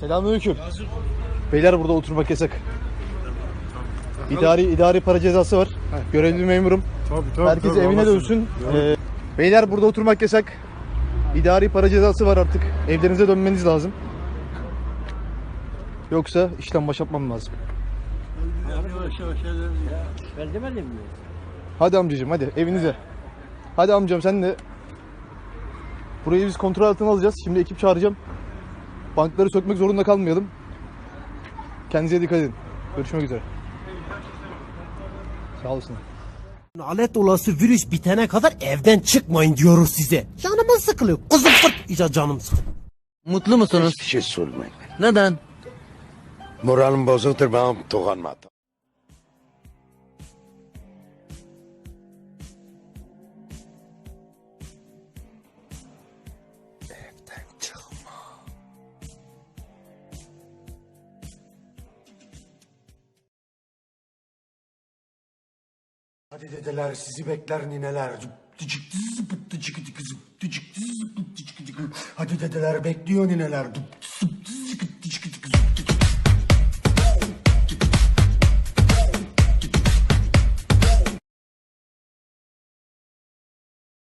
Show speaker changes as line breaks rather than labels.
Selamünaleyküm. Beyler burada oturmak yasak. İdari idari para cezası var. Görevli memurum.
Tabii tabii.
Herkes
tabii,
evine
anasını.
dönsün. Ee, beyler burada oturmak yasak. İdari para cezası var artık. Evlerinize dönmeniz lazım. Yoksa işten başlatmam lazım.
Ben demedim mi?
Hadi amcacığım hadi evinize. Hadi amcam sen de. Burayı biz kontrol altına alacağız. Şimdi ekip çağıracağım. Bankları sökmek zorunda kalmayalım. Kendinize dikkat edin. Görüşmek üzere. Sağ olasın.
Alet olası virüs bitene kadar evden çıkmayın diyoruz size. Canımız sıkılıyor. Kızım fırt. İyice canım sıkılıyor.
Mutlu musunuz?
Hiçbir şey sormayın.
Neden?
Moralim bozuktur ben dokunmadım. Hadi dedeler sizi bekler nineler. Hadi dedeler bekliyor nineler.